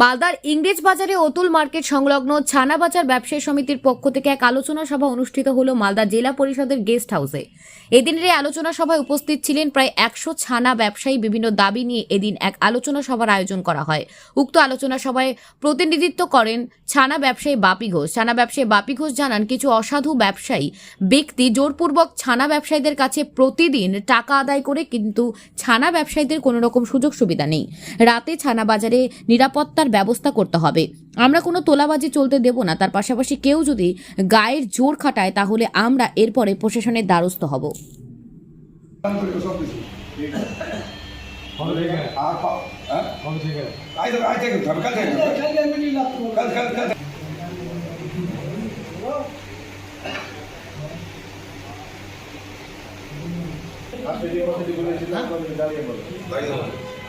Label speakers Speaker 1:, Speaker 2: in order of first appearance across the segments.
Speaker 1: মালদার ইংরেজ বাজারে অতুল মার্কেট সংলগ্ন ছানা বাজার ব্যবসায়ী সমিতির পক্ষ থেকে এক আলোচনা সভা অনুষ্ঠিত হলো মালদা জেলা পরিষদের গেস্ট হাউসে। এদিনের এই আলোচনা সভায় উপস্থিত ছিলেন প্রায় একশো ছানা ব্যবসায়ী বিভিন্ন দাবি নিয়ে এদিন এক আলোচনা সভার আয়োজন করা হয়। উক্ত আলোচনা সভায় প্রতিনিধিত্ব করেন ছানা ব্যবসায়ী বাপি ঘোষ। ছানা ব্যবসায়ী বাপি ঘোষ জানান, কিছু অসাধু ব্যবসায়ী ব্যক্তি জোরপূর্বক ছানা ব্যবসায়ীদের কাছে প্রতিদিন টাকা আদায় করে কিন্তু ছানা ব্যবসায়ীদের কোনো রকম সুযোগ সুবিধা নেই। রাতে ছানা বাজারে নিরাপত্তার ব্যবস্থা করতে হবে। আমরা কোনো তোলাবাজি চলতে দেব না। তার পাশাপাশি কেউ যদি গায়ের জোর খাটায়, তাহলে আমরা এরপরে প্রশাসনের দ্বারস্থ হব।
Speaker 2: কবে থেকে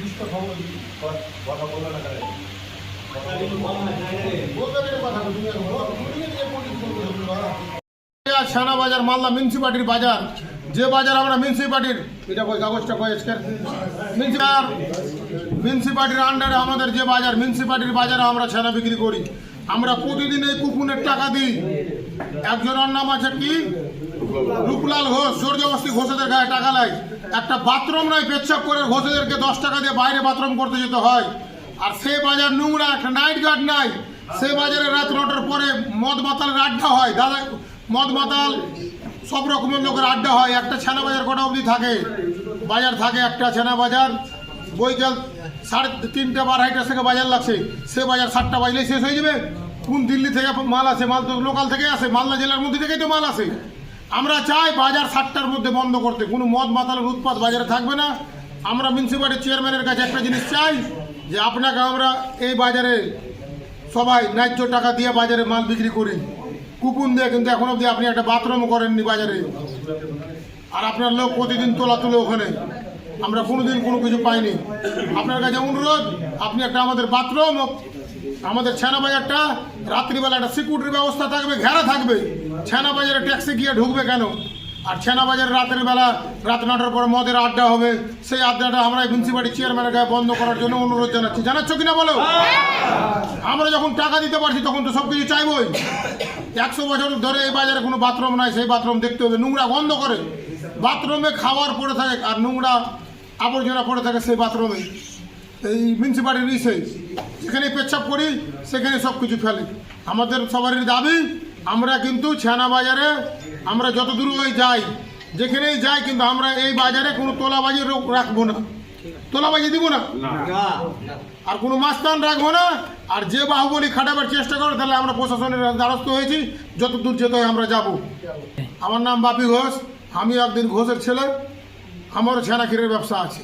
Speaker 3: গাঁধী
Speaker 4: কথা বলো না?
Speaker 3: ছানা বাজার মালদা মিউনিসিপালিটির বাজার, যে বাজার আমরা মিউনিসিপালিটির এটা কই, কাগজটা কই আজকের? মিউনিসিপাল মিউনিসিপালিটির আন্ডারে আমাদের যে বাজার মিউনিসিপালিটির বাজারে আমরা ছানা বিক্রি করি। আমরা প্রতিদিন এই কুকুনের টাকা দিই। একজনের নাম আছে কি? রূপলাল ঘোষ সূর্যবস্তি ঘোষেদের গায়ে টাকা লাই একটা বাথরুম নয়, পেচ্ছাপ করে ঘোষেদেরকে দশ টাকা দিয়ে বাইরে বাথরুম করতে যেতে হয়। আর সে বাজার নোংরা, একটা নাইট গার্ড নাই। সে বাজারে রাত নটার পরে মদ মাতালের আড্ডা হয়। দাদা, মদ মাতাল, সব রকমের লোকের আড্ডা হয়। একটা ছানা বাজার কটা অবধি থাকে? বাজার থাকে একটা ছানা বাজার। বৈকাল সাড়ে তিনটা বার হাইটার থেকে বাজার লাগছে। সে বাজার সাতটা বাজলেই শেষ হয়ে যাবে। কোন দিল্লি থেকে মাল আসে? মাল তো লোকাল থেকে আসে। মালদা জেলার মধ্যে থেকেই তো মাল আসে। আমরা চাই বাজার সাতটার মধ্যে বন্ধ করতে। কোনো মদ মাতালের উৎপাদ বাজারে থাকবে না। আমরা মিউনিসিপ্যালিটির চেয়ারম্যানের কাছে একটা জিনিস চাই যে আপনাকে আমরা এই বাজারে সবাই ন্যায্য টাকা দিয়ে বাজারে মাল বিক্রি করি। কুপন দিয়ে কিন্তু এখন অবধি আপনি একটা বাথরুমও করেননি বাজারে। আর আপনার লোক প্রতিদিন তোলা তুলে ওখানে। আমরা কোনোদিন কোনো কিছু পাইনি। আপনার কাছে অনুরোধ, আপনি একটা আমাদের বাথরুম আমাদের ছানা বাজারটা রাত্রিবেলা একটা সিকিউরিটির ব্যবস্থা থাকবে, ঘেরা থাকবে। ছানা বাজারে ট্যাক্সি গিয়ে ঢুকবে কেন? আর ছানা বাজারে রাতের বেলা, রাত নটার পর মদের আড্ডা হবে। সেই আড্ডাটা আমরা মিউনিসিপালিটি চেয়ারম্যানের গায়ে বন্ধ করার জন্য অনুরোধ জানাচ্ছি। জানাচ্ছ কিনা বলো? আমরা যখন টাকা দিতে পারছি, তখন তো সব কিছু চাইবই। একশো বছর ধরে এই বাজারে কোনো বাথরুম নাই, সেই বাথরুম দেখতে হবে। নোংরা বন্ধ করে। বাথরুমে খাবার পড়ে থাকে আর নোংরা আবর্জনা পড়ে থাকে সেই বাথরুমে। এই মিউনিসিপালিটির ইসে। যেখানে পেচ্ছাপ করি সেখানে সব কিছু ফেলে। আমাদের সবারই দাবি আমরা কিন্তু ছানা বাজারে আমরা যত দূর ওই যাই যেখানেই যাই কিন্তু আমরা এই বাজারে কোনো তোলাবাজি রোগ রাখব না। তোলাবাজি দিব না? আর কোনো মাস্তান রাখব না? আর যে বাহুবলি খাটাবার চেষ্টা করে তাহলে আমরা প্রশাসনের দ্বারস্থ হয়েছি যত দূর যেতে হয় আমরা যাব। আমার নাম বাপি ঘোষ আমি একদিন ঘোষের ছেলে আমারও ছানা ক্ষীরের ব্যবসা আছে।